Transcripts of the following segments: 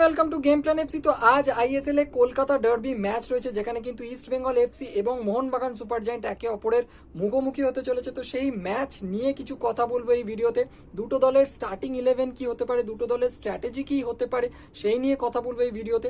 Welcome to game plan FC তো আজ ISL এ কলকাতা ডার্বি ম্যাচ রয়েছে, যেখানে কিন্তু ইস্ট বেঙ্গল এফসি এবং মোহনবাগান সুপার জায়েন্ট একে অপরের মুখোমুখি হতে চলেছে। তো সেই ম্যাচ নিয়ে কিছু কথা বলব এই ভিডিওতে। দুটো দলের স্টার্টিং ইলেভেন কি হতে পারে, দুটো দলের স্ট্র্যাটেজি কি হতে পারে, সেই নিয়ে কথা বলব এই ভিডিওতে।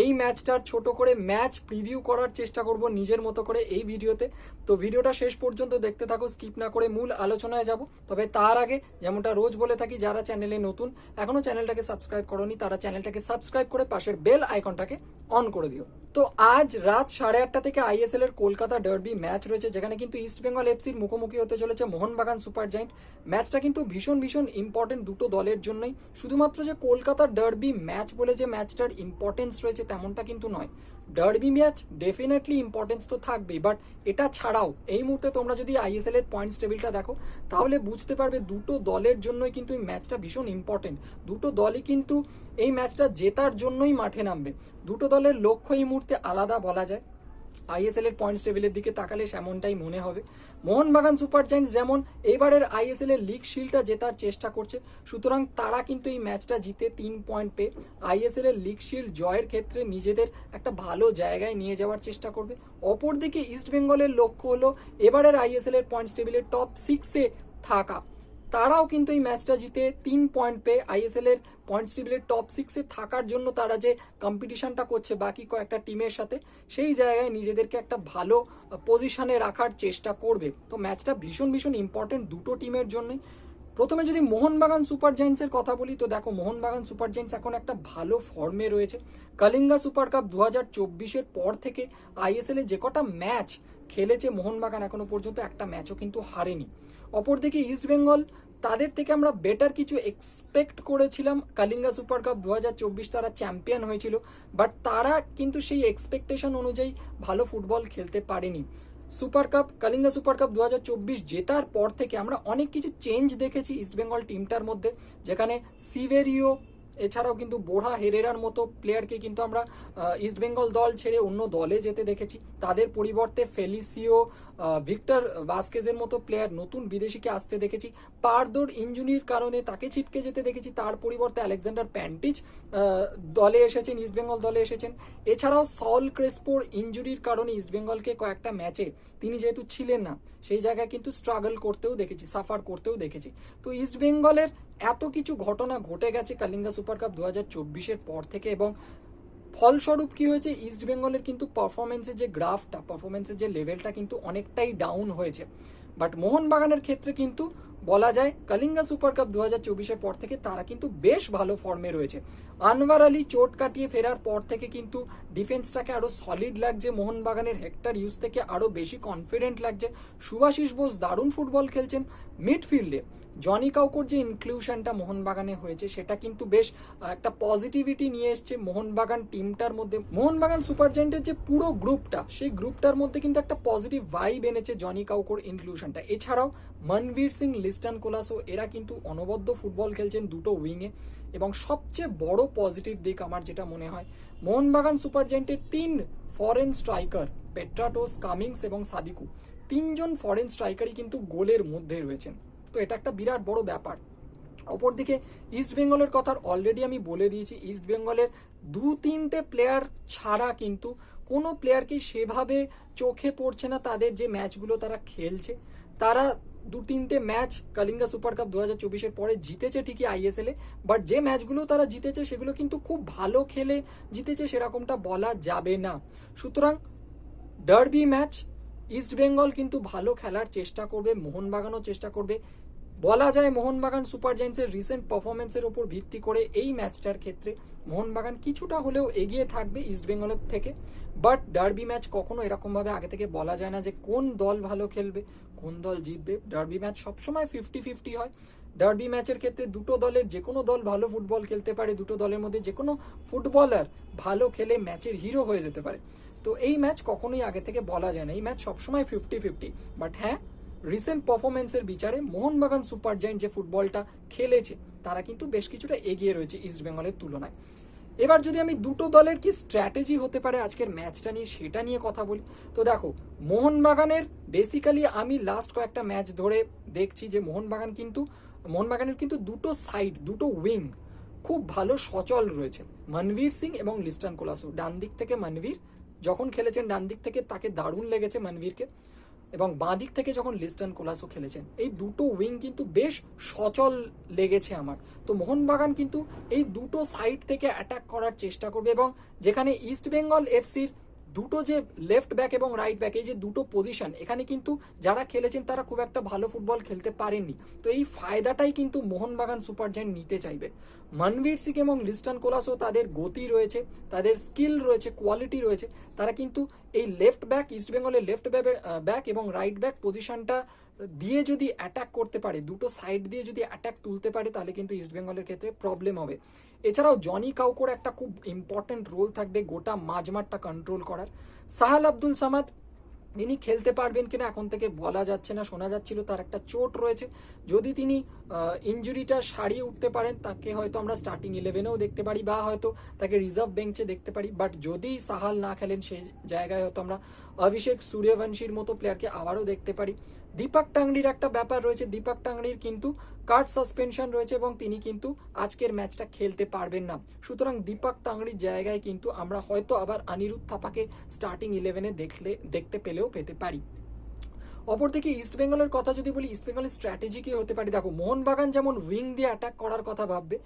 এই ম্যাচটার ছোট করে ম্যাচ প্রিভিউ করার চেষ্টা করব নিজের মতো করে এই ভিডিওতে। তো ভিডিওটা শেষ পর্যন্ত দেখতে থাকো, স্কিপ না করে মূল আলোচনায় যাব। তবে তার আগে যেমনটা রোজ বলে থাকি, যারা চ্যানেলে নতুন এখনও চ্যানেলটাকে সাবস্ক্রাইব করনি, তারা চ্যানেলটাকে সাবস্ক্রাইব করে পাশের বেল আইকনটাকে অন করে দিও। তো আজ রাত সাড়ে আটটা থেকে আইএসএল এর কলকাতা ডার্বি ম্যাচ রয়েছে, যেখানে কিন্তু ইস্ট বেঙ্গল এফসির মুখোমুখি হতে চলেছে মোহনবাগান সুপার জায়েন্ট। ম্যাচটা কিন্তু ভীষণ ভীষণ ইম্পর্টেন্ট দুটো দলের জন্যই। শুধুমাত্র যে কলকাতা ডার্বি ম্যাচ বলে যে ম্যাচটার ইম্পর্টেন্স রয়েছে, তেমনটা কিন্তু নয়। ডার্বি ম্যাচ ডেফিনেটলি ইম্পর্টেন্স তো থাকবেই বাট এটা ছাড়াও এই মুহূর্তে তোমরা যদি আইএসএল এর পয়েন্টস টেবিলটা দেখো, তাহলে বুঝতে পারবে দুটো দলের জন্যই কিন্তু এই ম্যাচটা ভীষণ ইম্পর্টেন্ট দুটো দলই কিন্তু এই ম্যাচটা জেতার জন্যই মাঠে নামবে। দুটো দলের লক্ষ্য এই মুহূর্তে আলাদা বলা যায়। আইএসএল এর পয়েন্টস টেবিলের দিকে তাকালে সেমনটাই মনে হবে। মোহনবাগান সুপার জায়েন্টস যেমন এবারের আইএসএল এর লিগ শিলটা জেতার চেষ্টা করছে, সুতরাং তারা কিন্তু এই ম্যাচটা জিতে তিন পয়েন্ট পেয়ে আইএসএল এর লিগ শিল্ড জয়ের ক্ষেত্রে নিজেদের একটা ভালো জায়গায় নিয়ে যাওয়ার চেষ্টা করবে। অপরদিকে ইস্ট বেঙ্গলের লক্ষ্য হলো এবারের আইএসএল এর পয়েন্টস টেবিলের টপ সিক্সে থাকা। তারাও কিন্তু এই ম্যাচটা জিতে তিন পয়েন্ট পেয়ে আইএসএল এর পয়েন্টস টেবিলের টপ সিক্সে থাকার জন্য তারা যে কম্পিটিশনটা করছে বাকি কয়েকটা টিমের সাথে, সেই জায়গায় নিজেদেরকে একটা ভালো পজিশনে রাখার চেষ্টা করবে। তো ম্যাচটা ভীষণ ভীষণ ইম্পর্টেন্ট দুটো টিমের জন্যই প্রথমে যদি মোহনবাগান সুপার জায়েন্টসের কথা বলি, তো দেখো মোহনবাগান সুপার জায়েন্টস এখন একটা ভালো ফর্মে রয়েছে। কালিঙ্গা সুপার কাপ দু হাজার পর থেকে আইএসএল যে কটা ম্যাচ খেলেছে মোহনবাগান এখনও পর্যন্ত, একটা ম্যাচও কিন্তু হারেনি। অপরদিকে ইস্ট বেঙ্গল তাদের থেকে আমরা বেটার কিছু এক্সপেক্ট করেছিলাম। কালিঙ্গা সুপার কাপ দু হাজার চব্বিশ তারা চ্যাম্পিয়ন হয়েছিল বাট তারা কিন্তু সেই এক্সপেকটেশন অনুযায়ী ভালো ফুটবল খেলতে পারেনি। Super cup Kalinga super cup দু হাজার চব্বিশ জেতার পর থেকে আমরা অনেক কিছু চেঞ্জ দেখেছি ইস্টবেঙ্গল টিমটার মধ্যে, যেখানে সিভেরিও এছাড়াও কিন্তু বোড়া হেরেরার মতো প্লেয়ারকে কিন্তু আমরা ইস্টবেঙ্গল দল ছেড়ে অন্য দলে যেতে দেখেছি। তাদের পরিবর্তে ফেলিসিও ভিক্টর বাস্কেজের মতো প্লেয়ার নতুন বিদেশিকে আসতে দেখেছি। পারদোর ইঞ্জুরির কারণে তাকে ছিটকে যেতে দেখেছি। তার পরিবর্তে আলেকজান্ডার প্যান্টিচ দলে এসেছেন ইস্টবেঙ্গল দলে এসেছেন। এছাড়াও সল ক্রেসপোর ইঞ্জুরির কারণে ইস্টবেঙ্গলকে কয়েকটা ম্যাচে তিনি যেহেতু ছিলেন না, সেই জায়গায় কিন্তু স্ট্রাগল করতেও দেখেছি সাফার করতেও দেখেছি। তো ইস্টবেঙ্গলের এত কিছু ঘটনা ঘটে গেছে কালিঙ্গা সুপার কাপ দু হাজার চব্বিশের পর থেকে এবং ফলস্বরূপ কি হয়েছে? ইস্ট বেঙ্গলের কিন্তু পারফরমেন্সের যে গ্রাফটা পারফরমেন্সের যে লেভেলটা কিন্তু অনেকটাই ডাউন হয়েছে। বাট মোহনবাগানের ক্ষেত্রে কিন্তু বলা যায় কালিঙ্গা সুপার কাপ দু হাজার চব্বিশের পর থেকে তারা কিন্তু বেশ ভালো ফর্মে রয়েছে। আনওয়ার আলী চোট কাটিয়ে ফেরার পর থেকে কিন্তু ডিফেন্সটাকে আরও সলিড লাগছে, মোহনবাগানের হেক্টর ইউজ থেকে আরও বেশি কনফিডেন্ট লাগছে। সুভাশিস বোস দারুণ ফুটবল খেলছেন মিডফিল্ডে জনি কাউকোর যে ইনক্লুশনটা মোহনবাগানে হয়েছে, সেটা কিন্তু বেশ একটা পজিটিভিটি নিয়ে এসছে মোহনবাগান টিমটার মধ্যে। মোহনবাগান সুপার জায়েন্টের যে পুরো গ্রুপটা সেই গ্রুপটার মধ্যে কিন্তু একটা পজিটিভ ভাইব এনেছে জনি কাউকোর ইনক্লুশনটা এছাড়াও মনবীর সিং, লিস্টান কোলাসো এরা কিন্তু অনবদ্য ফুটবল খেলছেন দুটো উইংয়ে এবং সবচেয়ে বড় পজিটিভ দিক আমার যেটা মনে হয়, মোহনবাগান সুপার জায়েন্টের তিন ফরেন স্ট্রাইকার পেট্রাটোস, কামিংস এবং সাদিকু, তিনজন ফরেন স্ট্রাইকারই কিন্তু গোলের মধ্যে রয়েছেন। তো এটা একটা বিরাট বড় ব্যাপার। অপরদিকে ইস্ট বেঙ্গলের কথা অলরেডি আমি বলে দিয়েছি ইস্ট বেঙ্গলের দু তিনটে প্লেয়ার ছাড়া কিন্তু কোনো প্লেয়ারকে সেভাবে চোখে পড়ছে না তাদের যে ম্যাচগুলো তারা খেলছে। তারা দু তিনটে ম্যাচ কালিঙ্গা সুপার কাপ দু হাজার চব্বিশের পরে জিতেছে ঠিকই আইএসএল এ বাট যে ম্যাচগুলো তারা জিতেছে সেগুলো কিন্তু খুব ভালো খেলে জিতেছে সেরকমটা বলা যাবে না। সুতরাং ডার্বি ম্যাচ ইস্ট বেঙ্গল কিন্তু ভালো খেলার চেষ্টা করবে, মোহনবাগানও চেষ্টা করবে। বলা যায় মোহনবাগান সুপার জায়েন্টসের রিসেন্ট পারফরমেন্সের উপর ভিত্তি করে এই ম্যাচটার ক্ষেত্রে মোহনবাগান কিছুটা হলেও এগিয়ে থাকবে ইস্ট বেঙ্গলের থেকে। বাট ডার্বি ম্যাচ কখনো এরকমভাবে আগে থেকে বলা যায় না যে কোন দল ভালো খেলবে, কোন দল জিতবে। ডার্বি ম্যাচ সবসময় ফিফটি ফিফটি হয়। ডার্বি ম্যাচের ক্ষেত্রে দুটো দলের যে কোনো দল ভালো ফুটবল খেলতে পারে, দুটো দলের মধ্যে যে কোনো ফুটবলার ভালো খেলে ম্যাচের হিরো হয়ে যেতে পারে। তো এই ম্যাচ কখনোই আগে থেকে বলা যায় না। এই ম্যাচ সবসময় ফিফটি ফিফটি বাট হ্যাঁ রিসেন্ট পারফরমেন্সের বিচারে মোহনবাগান সুপার জায়েন্ট যে ফুটবলটা খেলেছে, তারা কিন্তু বেশ কিছুটা এগিয়ে রয়েছে ইস্টবেঙ্গলের তুলনায়। এবার যদি আমি দুটো দলের কি স্ট্র্যাটেজি হতে পারে আজকের ম্যাচটা নিয়ে, সেটা নিয়ে কথা বলি। তো দেখো, মোহনবাগানের বেসিক্যালি আমি লাস্ট কয়েকটা ম্যাচ ধরে দেখছি যে মোহনবাগান কিন্তু, মোহনবাগানের কিন্তু দুটো সাইড দুটো উইং খুব ভালো সচল রয়েছে। মনবীর সিং এবং লিস্টান কোলাসু। ডান দিক থেকে মনবীর, যখন খেলেছেন ডান দিক থেকে তাকে দারুণ লেগেছে মনবীরকে। এবং বাঁ দিক থেকে যখন লিস্টন কোলাসো খেলেছেন, এই দুটো উইং কিন্তু বেশ সচল লেগেছে আমার। তো মোহনবাগান কিন্তু এই দুটো সাইড থেকে অ্যাটাক করার চেষ্টা করবে এবং যেখানে ইস্ট বেঙ্গল এফসির দুটো যে লেফট ব্যাক এবং রাইট ব্যাক এই যে দুটো পজিশন এখানে কিন্তু যারা খেলেছেন তারা খুব একটা ভালো ফুটবল খেলতে পারেননি। তো এই ফায়দাটাই কিন্তু মোহনবাগান সুপার জায়েন্ট নিতে চাইবে। মনবীর সিং এবং লিস্টন কোলাসও তাদের গতি রয়েছে, তাদের স্কিল রয়েছে কোয়ালিটি রয়েছে, তারা কিন্তু এই লেফট ব্যাক ইস্ট বেঙ্গলের লেফট ব্যাক এবং রাইট ব্যাক পজিশনটা দিয়ে যদি অ্যাটাক করতে পারে, দুটো সাইড দিয়ে যদি অ্যাটাক তুলতে পারে, তাহলে কিন্তু ইস্ট বেঙ্গলের ক্ষেত্রে প্রবলেম হবে। এছাড়াও জনি কাউকোর একটা খুব ইম্পর্টেন্ট রোল থাকবে গোটা মাঝমাঠটা কন্ট্রোল করার। সাহাল আব্দুল সামাদ তিনি খেলতে পারবেন কিনা এখন থেকে বলা যাচ্ছে না, শোনা যাচ্ছিল তার একটা চোট রয়েছে। যদি তিনি ইঞ্জুরিটা সারিয়ে উঠতে পারেন, তাকে হয়তো আমরা স্টার্টিং ইলেভেনেও দেখতে পারি, বা হয়তো তাকে রিজার্ভ বেঞ্চে দেখতে পারি। বাট যদি সাহাল না খেলেন সেই জায়গায় হয়তো আমরা অভিষেক সূর্যবংশীর মতো প্লেয়ারকে আবারও দেখতে পারি। দীপক টাংরির একটা ব্যাপার রয়েছে। দীপক টাংরির কিন্তু কার্ড সাসপেনশন রয়েছে এবং তিনি কিন্তু আজকের ম্যাচটা খেলতে পারবেন না। সুতরাং দীপক টাংরির জায়গায় কিন্তু আমরা হয়তো আবার অনিরুদ্ধ থাপাকে স্টার্টিং ইলেভেনে দেখলে, দেখতে পেলেও পেতে পারি। অপরদিকে ইস্ট বেঙ্গলের কথা যদি বলি ইস্ট বেঙ্গলের স্ট্র্যাটেজি কি হতে পারে? দেখো, মোহনবাগান যেমন উইং দিয়ে অ্যাটাক করার কথা ভাববে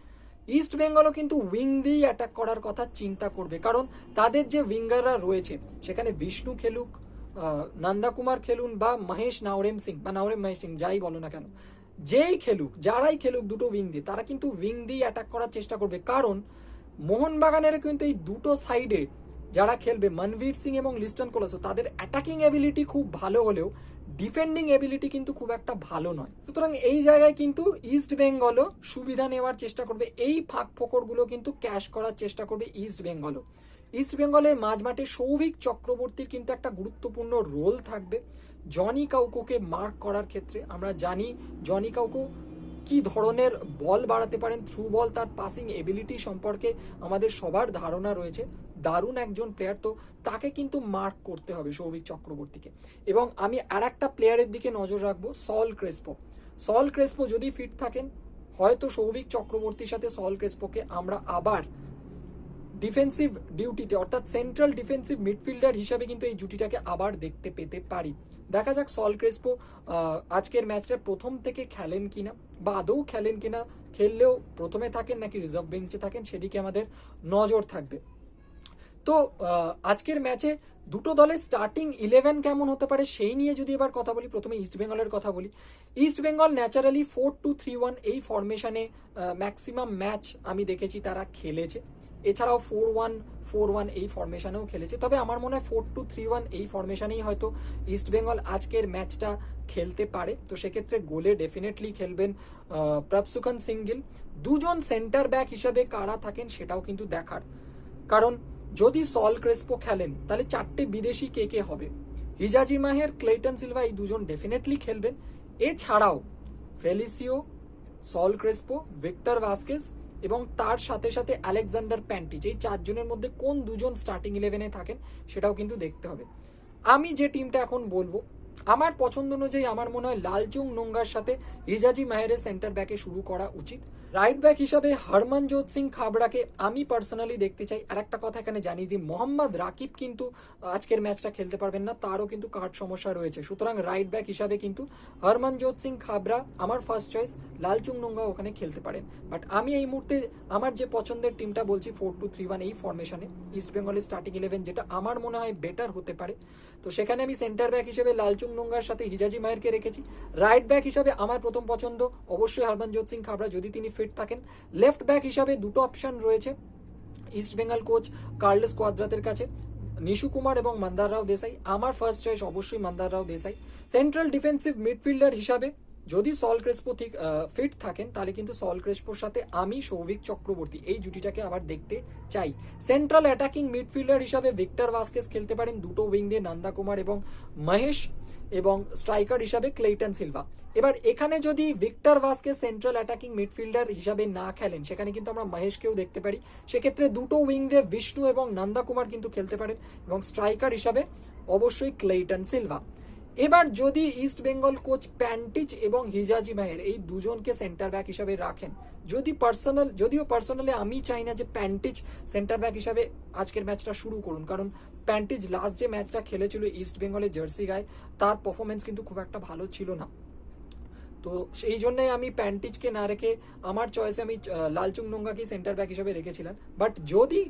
ইস্ট বেঙ্গলও কিন্তু উইং দিয়েই অ্যাটাক করার কথা চিন্তা করবে। কারণ তাদের যে উইঙ্গাররা রয়েছে, সেখানে বিষ্ণু খেলুক আহ, নন্দা কুমার খেলুন বা মহেশ নাওরেম সিং বা নাওরেম মহেশ সিং যাই বলো না কেন যেই খেলুক যারাই খেলুক দুটো উইং দিয়ে তারা কিন্তু উইং দিয়ে অ্যাটাক করার চেষ্টা করবে। কারণ মোহনবাগানের কিন্তু এই দুটো সাইডে যারা খেলবে মনবীর সিং এবং লিস্টন কোলাসো তাদের অ্যাটাকিং এবিলিটি খুব ভালো হলেও ডিফেন্ডিং এবিলিটি কিন্তু খুব একটা ভালো নয়। সুতরাং এই জায়গায় কিন্তু ইস্ট বেঙ্গলও সুবিধা নেওয়ার চেষ্টা করবে। এই ফাঁক ফোকরগুলো কিন্তু ক্যাশ করার চেষ্টা করবে ইস্ট বেঙ্গলও ইস্ট বেঙ্গলের মাঝমাঠে সৌভিক চক্রবর্তীর কিন্তু একটা গুরুত্বপূর্ণ রোল থাকবে। জনি কাউকোকে মার্ক করার ক্ষেত্রে আমরা জানি জনি কাউকো কি ধরনের বল বাড়াতে পারেন থ্রু বল তার পাসিং এবিলিটি সম্পর্কে আমাদের সবার ধারণা রয়েছে। দারুণ একজন প্লেয়ার তো, তাকে কিন্তু মার্ক করতে হবে সৌভিক চক্রবর্তীকে। এবং আমি আর একটা প্লেয়ারের দিকে নজর রাখব সল ক্রেসপো সল ক্রেসপো যদি ফিট থাকেন, হয়তো সৌভিক চক্রবর্তীর সাথে সল ক্রেসপোকে আমরা আবার ডিফেন্সিভ ডিউটিতে অর্থাৎ সেন্ট্রাল ডিফেন্সিভ মিডফিল্ডার হিসাবে কিন্তু এই জুটিটাকে আবার দেখতে পেতে পারি। দেখা যাক সল ক্রেসপো আজকের ম্যাচটা প্রথম থেকে খেলেন কিনা, বা আদৌ খেলেন কিনা, খেললেও প্রথমে থাকেন নাকি রিজার্ভ বেঞ্চে থাকেন, সেদিকে আমাদের নজর থাকবে। তো আজকের ম্যাচে দুটো দলের স্টার্টিং ইলেভেন কেমন হতে পারে সেই নিয়ে যদি এবার কথা বলি, প্রথমে ইস্ট বেঙ্গলের কথা বলি। East Bengal naturally four two three one এই ফরমেশনে ম্যাক্সিমাম ম্যাচ আমি দেখেছি তারা খেলেছে। এছাড়াও ফোর ওয়ান ফোর ওয়ান এই ফরমেশনেও খেলেছে। তবে আমার মনে হয় ফোর টু থ্রি ওয়ান এই ফরমেশনেই হয়তো ইস্ট বেঙ্গল আজকের ম্যাচটা খেলতে পারে। তো সেক্ষেত্রে গোলে ডেফিনেটলি খেলবেন প্রপসুখান সিঙ্গিল দুজন সেন্টার ব্যাক হিসাবে কারা থাকেন সেটাও কিন্তু দেখার। কারণ যদি সল ক্রেসপো খেলেন, তাহলে চারটে বিদেশি কে কে হবে? হিজাজি মাহের ক্লেটন সিলভা এই দুজন ডেফিনেটলি খেলবেন। এছাড়াও Felicio Saul Crespo Victor Vazquez এবং তার সাথে সাথে আলেকজান্ডার প্যান্টিচ এই চারজনের মধ্যে কোন দুজন স্টার্টিং ইলেভেনে থাকেন, সেটাও কিন্তু দেখতে হবে। আমি যে টিমটা এখন বলব, আমার পছন্দ অনুযায়ী আমার মনে হয় লালচুং নোঙ্গার সাথে ইজাজি মাহেরের সেন্টার ব্যাকে শুরু করা উচিত। রাইট ব্যাক হিসাবে হরমনজোত সিং খাবড়াকে আমি পার্সোনালি দেখতে চাই। আর একটা কথা এখানে জানিয়ে দিই, মোহাম্মদ রাকিব কিন্তু আজকের ম্যাচটা খেলতে পারবেন না, তারও কিন্তু কার্ড সমস্যা রয়েছে। সুতরাং রাইট ব্যাক হিসাবে কিন্তু হরমনজোত সিং খাবড়া আমার ফার্স্ট চয়েস লালচুং নোঙ্গা ওখানে খেলতে পারেন বাট আমি এই মুহূর্তে আমার যে পছন্দের টিমটা বলছি ফোর টু থ্রি ওয়ান এই ফরমেশনে ইস্ট বেঙ্গলের স্টার্টিং ইলেভেন যেটা আমার মনে হয় বেটার হতে পারে। তো সেখানে আমি সেন্টার ব্যাক হিসেবে লালচুং নোঙ্গার সাথে হিজাজি মায়েরকে রেখেছি। রাইট ব্যাক হিসাবে আমার প্রথম পছন্দ অবশ্যই হরমনজোত সিং খাবড়া। যদি তিনি ফিট থাকেন। লেফট ব্যাক হিসাবে দুটো অপশন রয়েছে। ইস্ট বেঙ্গল কোচ কার্লেস কোয়াদ্রাতের কাছে। নিশু কুমার এবং মান্দার রাও দেসাই আমার ফার্স্ট চয়েস অবশ্যই Mandar Rao Desai central defensive midfielder হিসাবে যদি সল ক্রেসপো ঠিক ফিট থাকেন, তাহলে কিন্তু সল ক্রেসপোর সাথে আমি সৌভিক চক্রবর্তী, এই জুটিটাকে আবার দেখতে চাই। সেন্ট্রাল অ্যাটাকিং মিডফিল্ডার হিসাবে ভিক্টর ভাস্কেস খেলতে পারেন, দুটো উইং দিয়ে নন্দা কুমার এবং মহেশ, এবং স্ট্রাইকার হিসাবে ক্লেটন সিলভা। এবার এখানে যদি Victor Vasquez central attacking midfielder হিসাবে না খেলেন, সেখানে কিন্তু আমরা মহেশকেও দেখতে পারি। সেক্ষেত্রে দুটো উইং দিয়ে বিষ্ণু এবং নন্দা কুমার কিন্তু খেলতে পারেন, এবং স্ট্রাইকার হিসাবে অবশ্যই ক্লেটন সিলভা। এবার যদি ইস্ট বেঙ্গল কোচ প্যান্টিচ এবং হিজাজি মাহের এই দুজনকে সেন্টার ব্যাক হিসাবে রাখেন, যদি পার্সোনাল যদিও পার্সোনালি আমি চাই না যে প্যান্টিচ সেন্টার ব্যাক হিসাবে আজকের ম্যাচটা শুরু করুন, কারণ প্যান্টিচ লাস্ট যে ম্যাচটা খেলেছিল ইস্ট বেঙ্গলের জার্সি গায়ে, তার পারফরমেন্স কিন্তু খুব একটা ভালো ছিল না। তো সেই জন্যই আমি প্যান্টিচকে না রেখে আমার চয়েসে আমি লালচুং নোঙ্গাকে সেন্টার ব্যাক হিসেবে রেখেছিলাম। বাট যদি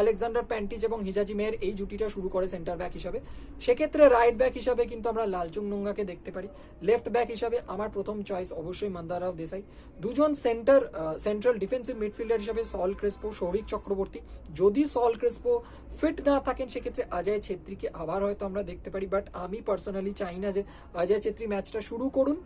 আলেকজান্ডার প্যান্টিজ এবং হিজাজি মেয়ের এই জুটিটা শুরু করে সেন্টার ব্যাক হিসাবে। সেক্ষেত্রে রাইট ব্যাক হিসাবে কিন্তু আমরা লালচুং নোঙ্গাকে দেখতে পারি। লেফট ব্যাক হিসাবে আমার প্রথম চয়েস অবশ্যই মন্দারাও দেসাই দুজন সেন্টার সেন্ট্রাল ডিফেন্সিভ মিডফিল্ডার হিসাবে সল ক্রেসপো সৌভিক চক্রবর্তী। যদি সল ক্রেসপো ফিট না থাকেন, সেক্ষেত্রে অজয় ছেত্রীকে আবার হয়তো আমরা দেখতে পারি। বাট আমি পার্সোনালি চাই না যে অজয় ছেত্রী ম্যাচটা শুরু করুন।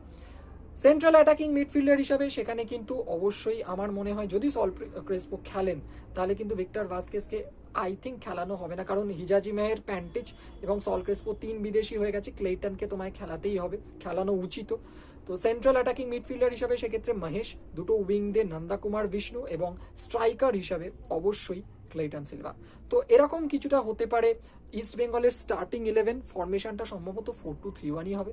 সেন্ট্রাল অ্যাটাকিং মিডফিল্ডার হিসাবে সেখানে কিন্তু অবশ্যই আমার মনে হয় যদি সল ক্রেসপো খেলেন, তাহলে কিন্তু ভিক্টর ভাস্কেসকে আই থিঙ্ক খেলানো হবে না। কারণ হিজাজি মেহের, প্যান্টিচ এবং সল ক্রেসপো তিন বিদেশি হয়ে গেছে। ক্লেটনকে তোমায় খেলাতেই হবে, খেলানো উচিত। তো সেন্ট্রাল অ্যাটাকিং মিডফিল্ডার হিসাবে সেক্ষেত্রে মহেশ, দুটো উইং দিয়ে নন্দাকুমার বিষ্ণু এবং স্ট্রাইকার হিসাবে অবশ্যই ক্লেটন সিলভা। তো এরকম কিছুটা হতে পারে ইস্ট বেঙ্গলের স্টার্টিং ইলেভেন ফরমেশনটা সম্ভবত ফোর টু থ্রি ওয়ানই হবে।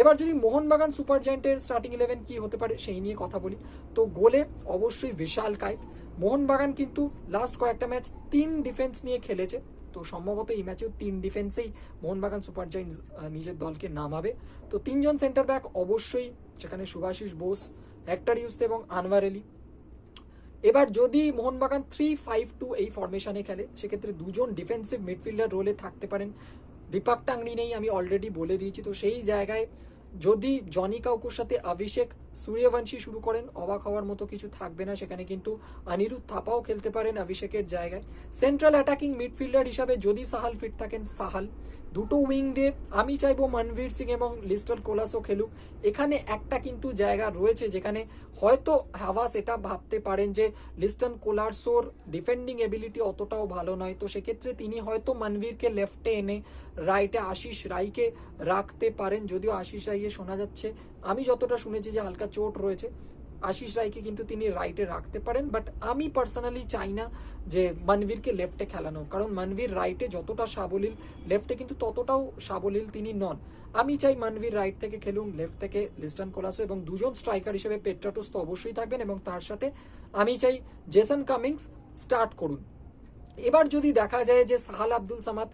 এবার যদি মোহনবাগান সুপার জায়েন্টের স্টার্টিং ইলেভেন কি হতে পারে, সেই নিয়ে কথা বলি। তো গোলে অবশ্যই বিশাল কায়েত মোহনবাগান কিন্তু লাস্ট কয়েকটা ম্যাচ তিন ডিফেন্স নিয়ে খেলেছে। তো সম্ভবত এই ম্যাচেও তিন ডিফেন্সেই মোহনবাগান সুপার জায়েন্টস নিজের দলকে নামাবে। তো তিনজন সেন্টার ব্যাক অবশ্যই, যেখানে সুভাশিস বোস হেক্টর ইউস্তে এবং আনওয়ার আলী এবার যদি মোহনবাগান থ্রি ফাইভ টু এই ফরমেশনে খেলে, সেক্ষেত্রে দুজন ডিফেন্সিভ মিডফিল্ডার রোলে থাকতে পারেন। দীপক টাংরি নেই, আমি অলরেডি বলে দিয়েছি। তো সেই জায়গায় যদি জনি কাউকুর সাথে অভিষেক সূর্যবংশী শুরু করেন, অবাক হওয়ার মতো কিছু থাকবে না সেখানে কিন্তু অনিরুদ্ধ থাপাও খেলতে পারেন অভিষেকের জায়গায়। সেন্ট্রাল অ্যাটাকিং মিডফিল্ডার হিসাবে যদি সাহাল ফিট থাকেন, সাহাল। দুটো উইং দিয়ে আমি চাইব মনবীর সিং এবং লিস্টার কোলাসও খেলুক। এখানে একটা কিন্তু জায়গা রয়েছে যেখানে হয়তো হাওয়াস এটা ভাবতে পারেন যে লিস্টন কোলারসোর ডিফেন্ডিং এবিলিটি অতটাও ভালো নয়। তো সেক্ষেত্রে তিনি হয়তো মনবীরকে লেফটে এনে রাইটে আশিস রাইকে রাখতে পারেন, যদিও আশিস রাইয়ে শোনা যাচ্ছে আমি যতটা শুনেছি যে হালকা চোট রয়েছে, আশিস রায়কে কিন্তু তিনি রাইটে রাখতে পারেন বাট আমি পার্সোনালি চাই না যে মনবীরকে লেফটে খেলানো, কারণ মনবীর রাইটে যতটা সাবলীল লেফটে কিন্তু ততটাও সাবলীল তিনি নন। আমি চাই মনবীর রাইট থেকে খেলুন লেফট থেকে লিস্টন কোলাসো এবং দুজন স্ট্রাইকার হিসেবে পেট্রাটোস তো অবশ্যই থাকবেন এবং তার সাথে আমি চাই জেসন কামিংস স্টার্ট করুন। এবার যদি দেখা যায় যে সাহাল আব্দুল সামাদ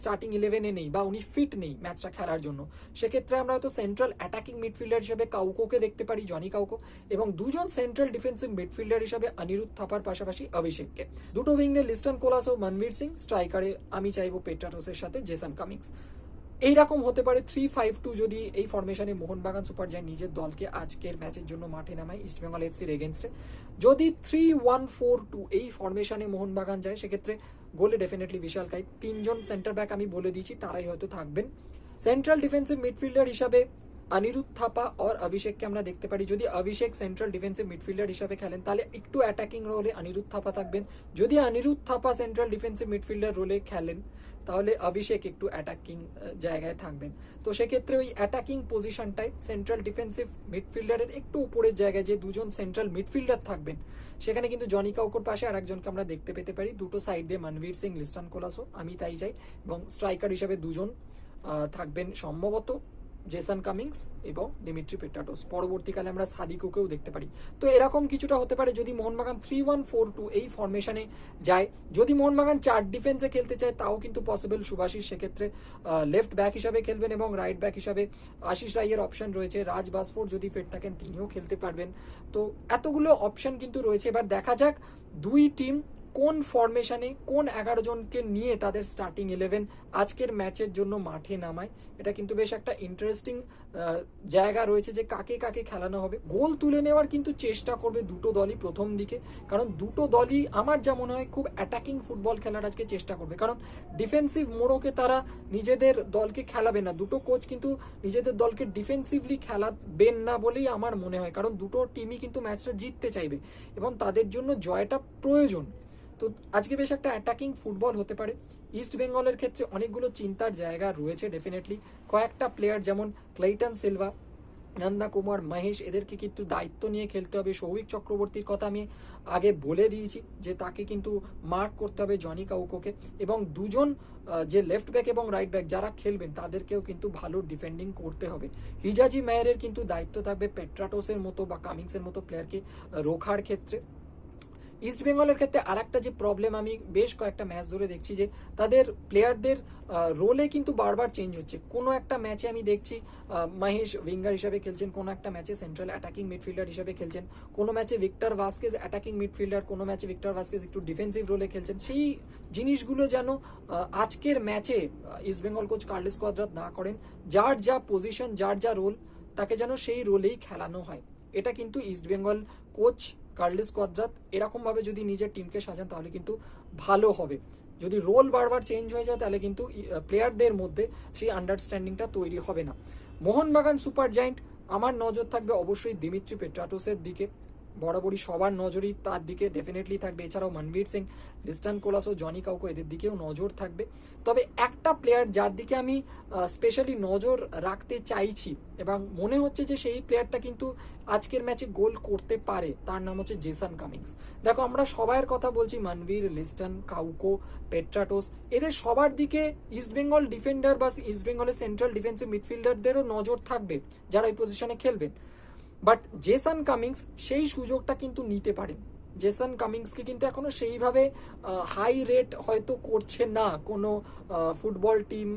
স্টার্টিং ইলেভেনে নেই বা উনি ফিট নেই ম্যাচটা খেলার জন্য, সেক্ষেত্রে আমরা হয়তো সেন্ট্রাল অ্যাটাকিং মিডফিল্ডার হিসেবে কাউকোকে দেখতে পারি জনি কাউকো, এবং দুজন সেন্ট্রাল ডিফেন্সিভ মিডফিল্ডার হিসেবে অনিরুদ্ধ থাপার পাশাপাশি অভিষেককে। দুটো উইংয়ে লিস্টন কোলাস ও মনবীর সিং স্ট্রাইকারে আমি চাইব পেট্রাটোসের সাথে জেসন কামিংস। এইরকম হতে পারে থ্রি ফাইভ টু যদি এই ফরমেশনে মোহনবাগান সুপার জায়ান্ট নিজের দলকে আজকের ম্যাচের জন্য মাঠে নামায় ইস্টবেঙ্গল এফসির এগেনস্টে যদি থ্রি ওয়ান ফোর টু এই ফরমেশনে মোহনবাগান যায়, সেক্ষেত্রে গোলে ডেফিনেটলি বিশাল কাই তিনজন সেন্টার ব্যাক আমি বলে দিয়েছি, তারাই হয়তো থাকবেন। সেন্ট্রাল ডিফেন্সিভ মিডফিল্ডার হিসাবে অনিরুদ্ধ থাপা আর অভিষেককে আমরা দেখতে পারি। যদি অভিষেক সেন্ট্রাল ডিফেন্সিভ মিডফিল্ডার হিসাবে খেলেন, তাহলে একটু অ্যাটাকিং রোলে অনিরুদ্ধ থাপা থাকবেন। যদি Anirudh Thapa central defensive midfielder রোলে খেলেন, তাহলে অভিষেক একটু অ্যাটাকিং জায়গায় থাকবেন। তো সেক্ষেত্রে ওই অ্যাটাকিং পজিশনটায় সেন্ট্রাল ডিফেন্সিভ মিডফিল্ডারের একটু উপরের জায়গায় যে দুজন সেন্ট্রাল মিডফিল্ডার থাকবেন, সেখানে কিন্তু জনি কাউকোর পাশে আর একজনকে আমরা দেখতে পেতে পারি। দুটো সাইড দিয়ে মনবীর সিং, লিস্টান কোলাসো, আমি তাই চাই। এবং স্ট্রাইকার হিসাবে দুজন থাকবেন সম্ভবত। জেসন কামিংস এবং দিমিট্রি পেটাটোস পরবর্তীকালে আমরা সাদিকুকেও দেখতে পারি। তো এরকম কিছুটা হতে পারে যদি Mohun Bagan three one four two এই ফরমেশনে যায়। যদি মোহনবাগান চার ডিফেন্সে খেলতে চায়, তাও কিন্তু পসিবল সুভাষিস সেক্ষেত্রে লেফট ব্যাক হিসাবে খেলবেন এবং রাইট ব্যাক হিসাবে আশিস রাইয়ের অপশন রয়েছে। রাজ বাসফোর যদি ফিট থাকেন, তিনিও খেলতে পারবেন। তো এতগুলো অপশন কিন্তু রয়েছে। এবার দেখা যাক দুই টিম কোন ফরমেশনে কোন এগারো জনকে নিয়ে তাদের স্টার্টিং ইলেভেন আজকের ম্যাচের জন্য মাঠে নামায়, এটা কিন্তু বেশ একটা ইন্টারেস্টিং জায়গা রয়েছে যে কাকে কাকে খেলানো হবে। গোল তুলে নেওয়ার কিন্তু চেষ্টা করবে দুটো দলই প্রথম দিকে, কারণ দুটো দলই আমার যা মনে হয় খুব অ্যাটাকিং ফুটবল খেলার আজকে চেষ্টা করবে। কারণ ডিফেন্সিভ মোড়কে তারা নিজেদের দলকে খেলাবে না, দুটো কোচ কিন্তু নিজেদের দলকে ডিফেন্সিভলি খেলাবেন না বলেই আমার মনে হয়, কারণ দুটো টিমই কিন্তু ম্যাচটা জিততে চাইবে এবং তাদের জন্য জয়টা প্রয়োজন। তো আজকে বেশ একটা অ্যাটাকিং ফুটবল হতে পারে। ইস্ট বেঙ্গলের ক্ষেত্রে অনেকগুলো চিন্তার জায়গা রয়েছে ডেফিনেটলি কয়েকটা প্লেয়ার যেমন ক্লেইটন সিলভা নন্দা কুমার মহেশ এদেরকে কিন্তু দায়িত্ব নিয়ে খেলতে হবে। সৌভিক চক্রবর্তীর কথা আমি আগে বলে দিয়েছি যে তাকে কিন্তু মার্ক করতে হবে জনি কাউকোকে এবং দুজন যে লেফট ব্যাক এবং রাইট ব্যাক যারা খেলবেন, তাদেরকেও কিন্তু ভালো ডিফেন্ডিং করতে হবে। হিজাজি মেয়ারের কিন্তু দায়িত্ব থাকবে পেট্রাটোসের মতো বা কামিংসের মতো প্লেয়ারকে রোখার ক্ষেত্রে। ইস্ট বেঙ্গলের ক্ষেত্রে আর একটা যে প্রবলেম আমি বেশ কয়েকটা ম্যাচ ধরে দেখছি যে তাদের প্লেয়ারদের রোলে কিন্তু বারবার চেঞ্জ হচ্ছে। কোনো একটা ম্যাচে আমি দেখছি মহেশ উইঙ্গার হিসাবে খেলছেন, কোনো একটা ম্যাচে সেন্ট্রাল অ্যাটাকিং মিডফিল্ডার হিসাবে খেলছেন। কোনো ম্যাচে ভিক্টর ভাস্কেজ অ্যাটাকিং মিডফিল্ডার কোনো ম্যাচে ভিক্টর ভাস্কেজ একটু ডিফেন্সিভ রোলে খেলছেন। সেই জিনিসগুলো যেন আজকের ম্যাচে east Bengal coach Carles Cuadrat না করেন, যার যা পজিশন যার যা রোল তাকে যেন সেই রোলেই খেলানো হয়। এটা কিন্তু east Bengal coach Carles Cuadrat এরকমভাবে যদি নিজের টিমকে সাজান, তাহলে কিন্তু ভালো হবে। যদি রোল বারবার চেঞ্জ হয়ে যায়, তাহলে কিন্তু প্লেয়ারদের মধ্যে সেই আন্ডারস্ট্যান্ডিংটা তৈরি হবে না। মোহনবাগান সুপার জায়েন্ট, আমার নজর থাকবে অবশ্যই দিমিত্রি পেট্রাটোসের দিকে। বরাবরই সবার নজরই তার দিকে ডেফিনেটলি থাকবে। এছাড়াও মনবীর সিং লিস্টান কোলাসো, জনি কাউকো এদের দিকেও নজর থাকবে। তবে একটা প্লেয়ার যার দিকে আমি স্পেশালি নজর রাখতে চাইছি এবং মনে হচ্ছে যে সেই প্লেয়ারটা কিন্তু আজকের ম্যাচে গোল করতে পারে, তার নাম হচ্ছে জেসন কামিংস। দেখো, আমরা সবার কথা বলছি মানবীর লিস্টন কাউকো, পেট্রাটোস, এদের সবার দিকে ইস্ট বেঙ্গল ডিফেন্ডার বা ইস্ট বেঙ্গলের সেন্ট্রাল ডিফেন্সিভ মিডফিল্ডারদেরও নজর থাকবে, যারা এই পজিশনে খেলবেন। বাট জেসন কামিংস সেই সুযোগটা কিন্তু নিতে পারেন। জেসন কামিংসকে কিন্তু এখনও সেইভাবে হাই রেট হয়তো করছে না কোনো ফুটবল টিম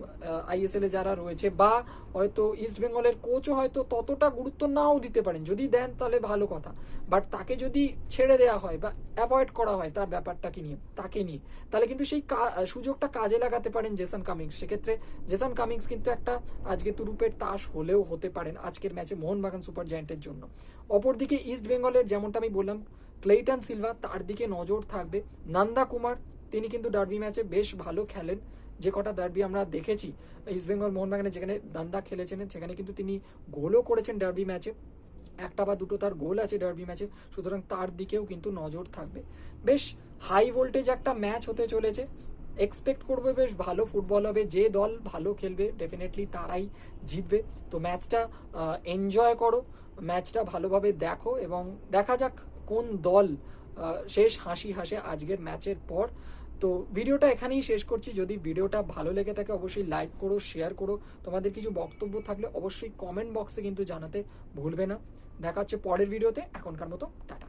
আইএসএল এ যারা রয়েছে বা হয়তো ইস্ট বেঙ্গলের কোচও হয়তো ততটা গুরুত্ব নাও দিতে পারেন। যদি দেন তাহলে ভালো কথা। বাট তাকে যদি ছেড়ে দেওয়া হয় বা অ্যাভয়েড করা হয় তার ব্যাপারটাকে নিয়ে, তাকে নিয়ে, তাহলে কিন্তু সেই সুযোগটা কাজে লাগাতে পারেন জেসন কামিংস। সেক্ষেত্রে জেসন কামিংস কিন্তু একটা আজকে তুরুপের তাস হলেও হতে পারেন আজকের ম্যাচে মোহনবাগান সুপার জায়েন্টের জন্য। অপরদিকে ইস্ট বেঙ্গলের যেমনটা আমি বললাম ক্লেইটন সিলভা তার দিকে নজর থাকবে। নন্দা কুমার, তিনি কিন্তু ডার্বি ম্যাচে বেশ ভালো খেলেন। যে কটা ডার্বি আমরা দেখেছি, ইস্ট বেঙ্গল মোহনবাগানে যেখানে দান্দা খেলেছেন, সেখানে কিন্তু তিনি গোলও করেছেন ডার্বি ম্যাচে। একটা বা দুটো তার গোল আছে ডার্বি ম্যাচে, সুতরাং তার দিকেও কিন্তু নজর থাকবে। বেশ হাই ভোল্টেজ একটা ম্যাচ হতে চলেছে। এক্সপেক্ট করবে বেশ ভালো ফুটবল হবে, যে দল ভালো খেলবে, ডেফিনেটলি তারাই জিতবে। তো ম্যাচটা এনজয় করো, ম্যাচটা ভালোভাবে দেখো এবং দেখা যাক কোন দল শেষ হাসি হাসে আজকের ম্যাচের পর। তো ভিডিওটা এখানেই শেষ করছি। যদি ভিডিওটা ভালো লেগে থাকে, অবশ্যই লাইক করো শেয়ার করো। তোমাদের কিছু বক্তব্য থাকলে অবশ্যই কমেন্ট বক্সে কিন্তু জানাতে ভুলবে না। দেখা হচ্ছে পরের ভিডিওতে। এখনকার মতো, টাটা।